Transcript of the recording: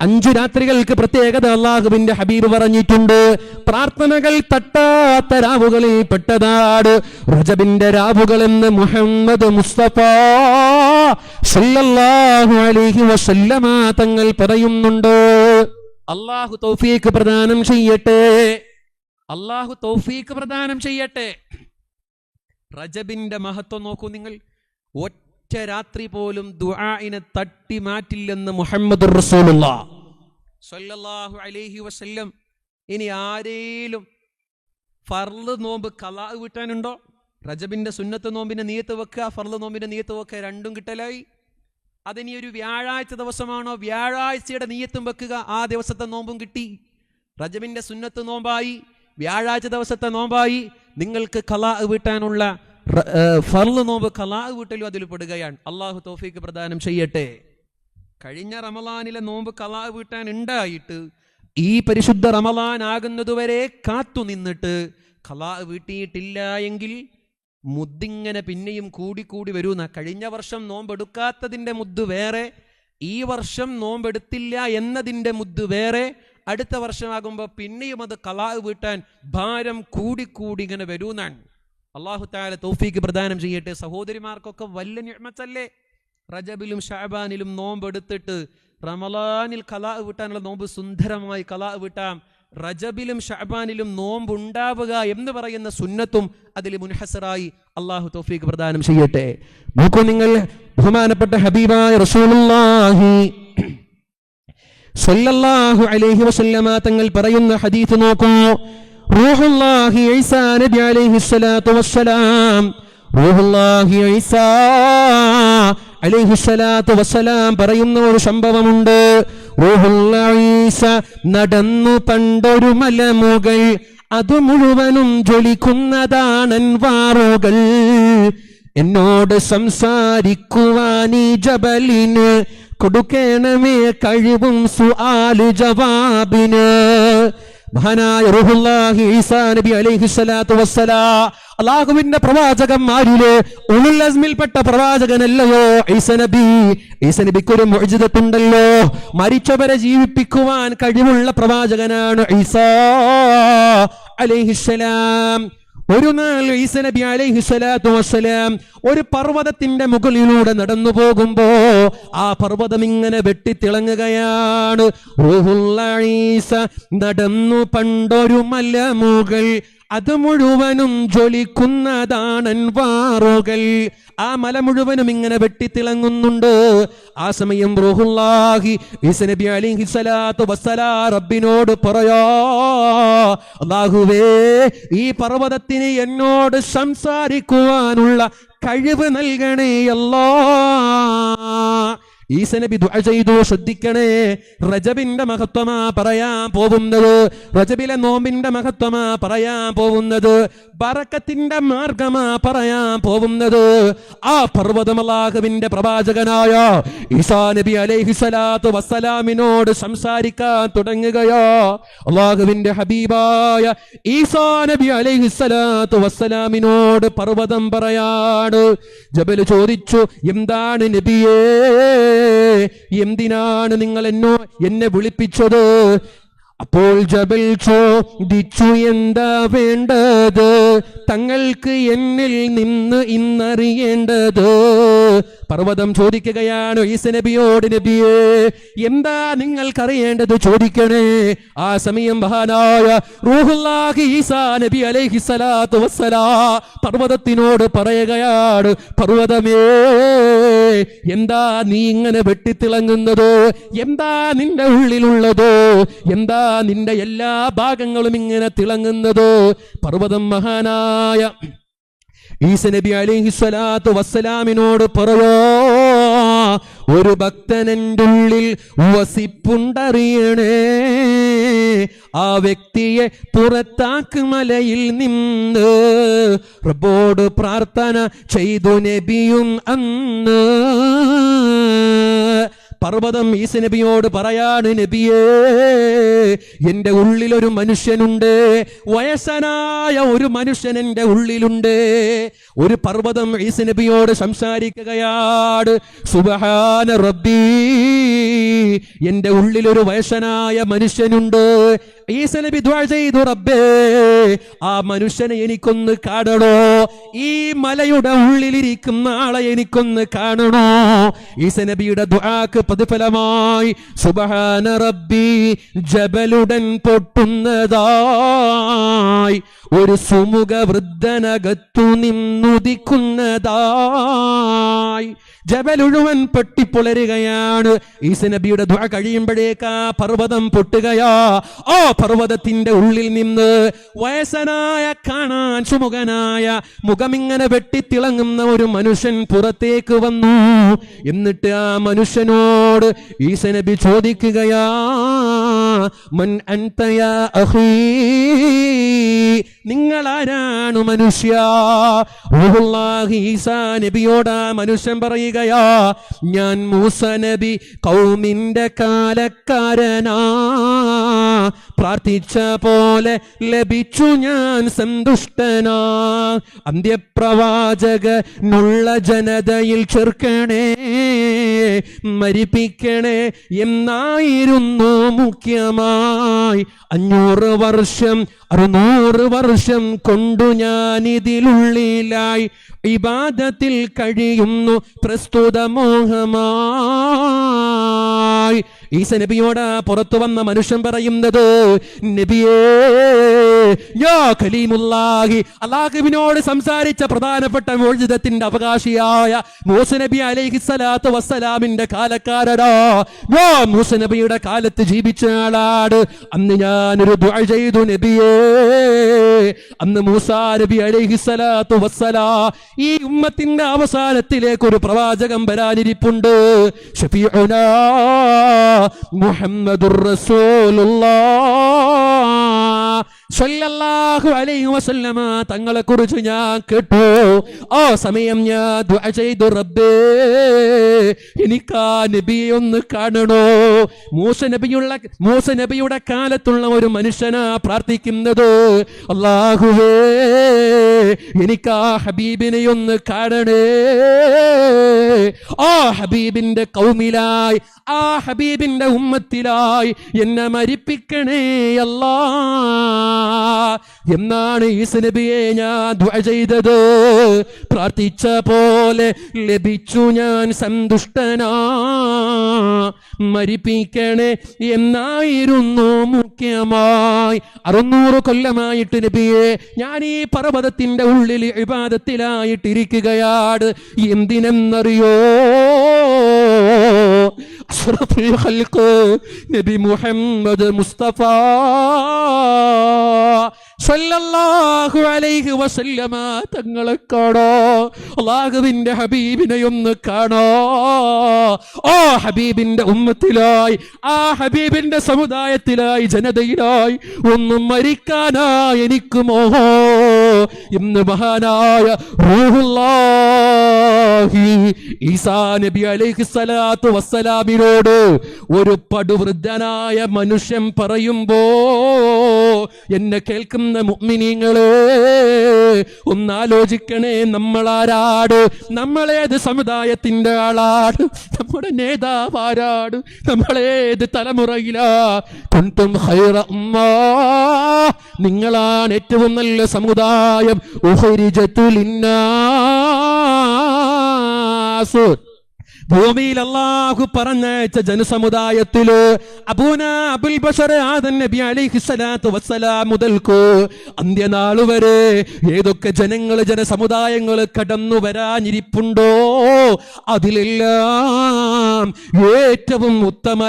അഞ്ചു രാത്രികൾക്ക് പ്രത്യേകത അള്ളാഹുവിന്റെ ഹബീബ് പറഞ്ഞിട്ടുണ്ട്. പ്രാർത്ഥനകൾ തട്ടാത്ത രാവുകളിൽ പെട്ടതാണ്. റജബിന്റെ രാവുകൾ എന്ന് മുഹമ്മദ് മുസ്തഫ സല്ലല്ലാഹു അലൈഹി വസല്ലമ തങ്ങൾ പറയുന്നുണ്ട്. അള്ളാഹു തൗഫീക്ക് പ്രദാനം ചെയ്യട്ടെ. അള്ളാഹു തൗഫീക്ക് പ്രദാനം ചെയ്യട്ടെ. റജബിന്റെ മഹത്വം നോക്കൂ നിങ്ങൾ. ഒറ്റ രാത്രി പോലും ദുആഇനെ തട്ടി മാറ്റില്ലെന്ന് മുഹമ്മദ് സല്ലല്ലാഹു അലൈഹി വസല്ലം. ഇനി ആരേലും ഫർൾ നോമ്പ് കലാ വിട്ടാനുണ്ടോ? റജബിന്റെ സുന്നത്ത് നോമ്പിന്റെ നീയത്ത് വെക്കുക ഫർൾ നോമ്പിന്റെ നീയത്ത് വെക്കുക രണ്ടും കിട്ടലായി. അതിനി ഒരു വ്യാഴാഴ്ച ദിവസമാണോ? വ്യാഴാഴ്ചയുടെ നീയത്തും വെക്കുക ആ ദിവസത്തെ നോമ്പും കിട്ടി. റജബിന്റെ സുന്നത്ത് നോമ്പായി വ്യാഴാഴ്ച ദിവസത്തെ നോമ്പായി. നിങ്ങൾക്ക് കലാ വീട്ടാനുള്ള ഫർൾ നോമ്പ് കലാ വീട്ടിലും അതിൽ പെടുകയാണ്. അള്ളാഹു തോഫീക്ക് പ്രദാനം ചെയ്യട്ടെ. കഴിഞ്ഞ റമലാനിലെ നോമ്പ് കലാ വീട്ടാൻ ഉണ്ടായിട്ട് ഈ പരിശുദ്ധ റമലാൻ ആകുന്നതുവരെ കാത്തു നിന്നിട്ട് കലാ വീട്ടിയിട്ടില്ല എങ്കിൽ മുദ്ദിങ്ങനെ പിന്നെയും കൂടിക്കൂടി വരുന്ന കഴിഞ്ഞ വർഷം നോമ്പെടുക്കാത്തതിന്റെ മുദ്ദ് വേറെ ഈ വർഷം നോമ്പെടുത്തില്ല എന്നതിന്റെ മുദ്ദ് വേറെ അടുത്ത വർഷമാകുമ്പോൾ പിന്നെയും അത് കലാ വീട്ടാൻ ഭാരം കൂടിക്കൂടി ഇങ്ങനെ വരുന്നാണ്. അള്ളാഹു താല തോഫീക്ക് പ്രദാനം ചെയ്യട്ടെ. സഹോദരിമാർക്കൊക്കെ വല്ല ഞമ്മത്തല്ലേ റജബിലും ഷാബാനിലും നോമ്പെടുത്തിട്ട് റമലാനിൽ കലാ വിട്ടാനുള്ള നോമ്പ് സുന്ദരമായി കലാ വിട്ടാം. റജബിലും ഷാബാനിലും നോമ്പ് ഉണ്ടാവുക എന്ന് പറയുന്ന സുന്നത്തും അതിൽ മുൻഹസറായി അള്ളാഹു തോഫീക്ക് പ്രദാനം ചെയ്യട്ടെ. നോക്കൂ നിങ്ങൾ ബഹുമാനപ്പെട്ട ഹബീബായ റസൂലുള്ളാഹി സല്ലല്ലാഹു അലൈഹി വസല്ലമ തങ്ങൾ പറയുന്ന ഹദീസ് നോക്കൂ. റൂഹുല്ലാഹി നബി അലൈഹി റൂഹുല്ലാഹി പറയുന്ന ഒരു സംഭവമുണ്ട്. നടന്നു പണ്ടൊരു മലമുകൾ അത് മുഴുവനും ജ്വലിക്കുന്നതാണൻ വാറുകൾ. എന്നോട് സംസാരിക്കുവാൻ ഈ ജബലിന് കൊടുക്കണമേ കഴിവും സുആൽ ജവാബിന്. മഹാനായ റൂഹുല്ലാഹി ഈസാ നബി അലൈഹി സ്വലാത്തു വസ്സലാ. അള്ളാഹുവിന്റെ പ്രവാചകന്മാരിലെ ഉളുൽ അസ്മിൽപ്പെട്ട പ്രവാചകനല്ലയോ ഈസനബി നബി? ഈസ നബിക്ക് ഒരു മുഅ്ജിസത്തുണ്ടല്ലോ മരിച്ചവരെ ജീവിപ്പിക്കുവാൻ കഴിവുള്ള പ്രവാചകനാണ് ഈസാ അലൈഹിസ്സലാം ഒരു നാൾ ഈസ നബി അലൈഹി സ്വലാത്തു വസ്സലാം ഒരു പർവതത്തിന്റെ മുകളിലൂടെ നടന്നു പോകുമ്പോ ആ പർവതം ഇങ്ങനെ വെട്ടിത്തിളങ്ങുകയാണ്. നടന്നു പണ്ടൊരു മലമുകൾ അത് മുഴുവനും ജ്വലിക്കുന്നതാണൻ വാറുകൾ. ആ മല മുഴുവനും ഇങ്ങനെ വെട്ടിത്തിളങ്ങുന്നുണ്ട്. ആ സമയം റോഹുല്ലാഹി നബി വസ്സലാ റബ്ബിനോട് പറയാ ഈ പർവതത്തിന് എന്നോട് സംസാരിക്കുവാനുള്ള കഴിവ് നൽകണേ അല്ലാ. ഈസ നബി ദുഅ ചെയ്തു ശ്രദ്ധിക്കണേ. റജബിന്റെ മഹത്വമാ പറയാൻ പോകുന്നത്. റജബിലെ നോമ്പിന്റെ മഹത്വമാ പറയാൻ പോകുന്നത്. ബറക്കത്തിന്റെ മാർഗമാ പറയാൻ പോകുന്നത്. ആ പർവതമലാഹുവിന്റെ പ്രവാചകനായ ഈസാ നബി അലൈഹി സ്വലാത്തു വസ്സലാമിനോട് സംസാരിക്കാൻ തുടങ്ങുകയോ. അള്ളാഹുവിന്റെ ഹബീബായ ഈസാ നബി അലൈഹി സ്വലാത്തു വസ്സലാമിനോട് പർവതം പറയാണ്. ജബൽ ചോദിച്ചു എന്താണ് നബിയേ? എന്തിനാണ് നിങ്ങൾ എന്നോ എന്നെ വിളിപ്പിച്ചത്? അപ്പോൾ ജബൽ ചോദിച്ചു എന്താ വേണ്ടത്? തങ്ങൾക്ക് എന്നിൽ നിന്ന് ഇന്നറിയേണ്ടത്? പർവതം ചോദിക്കുകയാണ് ഈസ നബിയോട് നബിയെ എന്താ നിങ്ങൾക്കറിയേണ്ടത്? ചോദിക്കണേ. ആ സമയം മഹാനായ റൂഹുല്ലാഹി ഈസാ നബി അലൈഹി സലാത്തു വസ്സലാ പർവതത്തിനോട് പറയുകയാണ് പർവതമേ എന്താ നീ ഇങ്ങനെ വെട്ടിത്തിളങ്ങുന്നത്? എന്താ നിന്റെ ഉള്ളിലുള്ളതോ? എന്താ നിന്റെ എല്ലാ ഭാഗങ്ങളും ഇങ്ങനെ തിളങ്ങുന്നത്? പർവതം മഹാനായ ഈസ നബി സ്വലാത്തു വസ്സലാമിനോട് പറയോ ഒരു ഭക്തനന്റെ ഉള്ളിൽ വസിപ്പുണ്ടറിയണേ. ആ വ്യക്തിയെ പുറത്താക്ക് മലയിൽ നിന്ന്. റബ്ബോട് പ്രാർത്ഥന ചെയ്തു നബിയും അന്ന്. പർവതം ഈസ നബിയോട് പറയാണ് നബിയേ എന്റെ ഉള്ളിലൊരു മനുഷ്യനുണ്ട്. വയസ്സനായ ഒരു മനുഷ്യൻ എന്റെ ഉള്ളിലുണ്ട്. ഒരു പർവതം ഈസ നബിയോട് സംസാരിക്കുകയാണ്. സുബഹാന റബ്ബി എന്റെ ഉള്ളിലൊരു വയസ്സനായ മനുഷ്യനുണ്ട്. ഈസ നബി ദ്വാ ചെയ്തു റബ്ബേ. ആ മനുഷ്യനെ എനിക്കൊന്ന് കാണണോ? ഈ മലയുടെ ഉള്ളിലിരിക്കുന്ന ആളെ എനിക്കൊന്ന് കാണണോ? ഈസ നബിയുടെ ദ്വാക്ക് പ്രതിഫലമായി സുബഹാന റബ്ബി ജബലുടൻ പൊട്ടുന്നതായി. ഒരു സുമുഖ വൃദ്ധനകത്തു നിന്നുദിക്കുന്നതായി. ജബലുഴുവൻ പൊട്ടിപ്പൊളരുകയാണ് ഈസ നബിയുടെ കഴിയുമ്പോഴേക്ക് ആ പർവതം പൊട്ടുകയാ. ആ പർവതത്തിന്റെ ഉള്ളിൽ നിന്ന് വയസ്സനായ കാണാൻ സുമുഖനായ മുഖമിങ്ങനെ വെട്ടിത്തിളങ്ങുന്ന ഒരു മനുഷ്യൻ പുറത്തേക്ക് വന്നു. എന്നിട്ട് ആ മനുഷ്യനോട് ഈസ നബി ചോദിക്കുകയാ മൻ അൻതയാ അഖീ നിങ്ങൾ ആരാണ് മനുഷ്യ? ഈസാ നബിയോട് മനുഷ്യൻ പറയുകയാ ഞാൻ മൂസ നബി കൗമിന്റെ കാലക്കാരനാ. പ്രാർത്ഥിച്ച പോലെ ലഭിച്ചു ഞാൻ സന്തുഷ്ടനാ. അന്ത്യപ്രവാചകനുള്ള ജനതയിൽ ചെറുക്കണേ മരിപ്പിക്കണേ എന്നായിരുന്നു മുഖ്യമായി. അഞ്ഞൂറ് വർഷം അറുന്നൂറ് വർഷം കൊണ്ടു ഞാൻ ഇതിലുള്ളിലായി ഇബാദത്തിൽ കഴിയുന്നു പ്രസ്തുത മോഹമായി ഈസ നബിയോട് പുറത്തു വന്ന മനുഷ്യൻ പറയുന്നത് നബിയേ യാ കലീമുല്ലാഹി. സംസാരിച്ച പ്രധാനപ്പെട്ട മോചിതത്തിന്റെ അവകാശിയായ മൂസ നബി അലൈഹി സ്വലാത്തു വസ്സലാമിന്റെ കാലക്കാരടാ മൂസ നബിയുടെ കാലത്ത് ജീവിച്ച ആളാട് അന്ന് ഞാനൊരു ദുആ ചെയ്തു നബിയേ. അന്ന് മൂസാ നബി അലൈഹി സ്വലാത്തു വസ്സലാ. ഈ ഉമ്മത്തിന്റെ അവസാനത്തിലേക്ക് ഒരു പ്രവാചകം വരാനിരിപ്പുണ്ട്. ഷഫീഉനാ മുഹമ്മദുർ റസൂലുള്ളാഹ് സ്വല്ലല്ലാഹു അലൈഹി വസല്ലമ തങ്ങളെ കുറിച്ച് ഞാൻ കേട്ടു. ആ സമയം ഞാൻ ദുആ ചെയ്തു റബ്ബേ. എനിക്ക് ആ നബിയെ ഒന്ന് കാണണോ? മൂസ നബിയുള്ള മൂസ നബിയുടെ കാലത്തുള്ള ഒരു മനുഷ്യനാ പ്രാർത്ഥിക്കുന്നത്. അള്ളാഹുവേ എനിക്ക് ആ ഹബീബിനെ ഒന്ന് കാണണേ. ആ ഹബീബിന്റെ കൗമിലായി ആ ഹബീബിന്റെ ഉമ്മത്തിലായി എന്നെ മരിപ്പിക്കണേ അല്ലാ. എന്നാണ് ഈസ നബിയെ ഞാൻ ദുആ ചെയ്തത്. പ്രാർത്ഥിച്ച പോലെ ലഭിച്ചു ഞാൻ സന്തുഷ്ടനാ. മരിപ്പിക്കണേ എന്നായിരുന്നു മുഖ്യമായി. അറുന്നൂറ് കൊല്ലമായിട്ട് നബിയെ ഞാൻ ഈ പർവതത്തിന്റെ ഉള്ളിൽ വിവാദത്തിലായിട്ടിരിക്കുകയാണ് എന്തിനെന്നറിയോ? അഷ്റഫുൽ ഖൽഖ് നബി മുഹമ്മദ് മുസ്തഫ സല്ലല്ലാഹു അലൈഹി വസല്ലമ തങ്ങളെ കാണോ? അള്ളാഹുവിന്റെ ഹബീബിനെ ഒന്ന് കാണോ? ഓ ഹബീബിന്റെ ഉമ്മത്തിലായി ആ ഹബീബിന്റെ സമുദായത്തിലായി ജനതയിലായി ഒന്ന് മരിക്കാനായി എനിക്ക് മോഹോ. ഇന്ന് മഹാനായ റൂഹുല്ലാഹി ഈസാ നബി അലൈഹി ഒരു പടുവൃദ്ധനായ മനുഷ്യൻ പറയുമ്പോ എന്നെ കേൾക്കുന്ന മുഅ്മിനീങ്ങളെ ഒന്നാലോചിക്കണേ നമ്മളാരാട്? നമ്മളേത് സമുദായത്തിന്റെ ആളാട്? നമ്മുടെ നേതാവ് ആരാട്? നമ്മളേത് തലമുറയിലാ? നിങ്ങളാണ് ഏറ്റവും നല്ല സമുദായം. ലിന്നാസ് ഭൂമിയിൽ അള്ളാഹു പറഞ്ഞയച്ച ജനസമുദായത്തിൽ അബൂന അബുൽ ബഷർ ആദൻ നബി അലൈഹി വരെ ഏതൊക്കെ ജനങ്ങൾ ജനസമുദായങ്ങൾ കടന്നു വരാനിരിപ്പുണ്ടോ? അതിലെല്ലാം ഏറ്റവും ഉത്തമ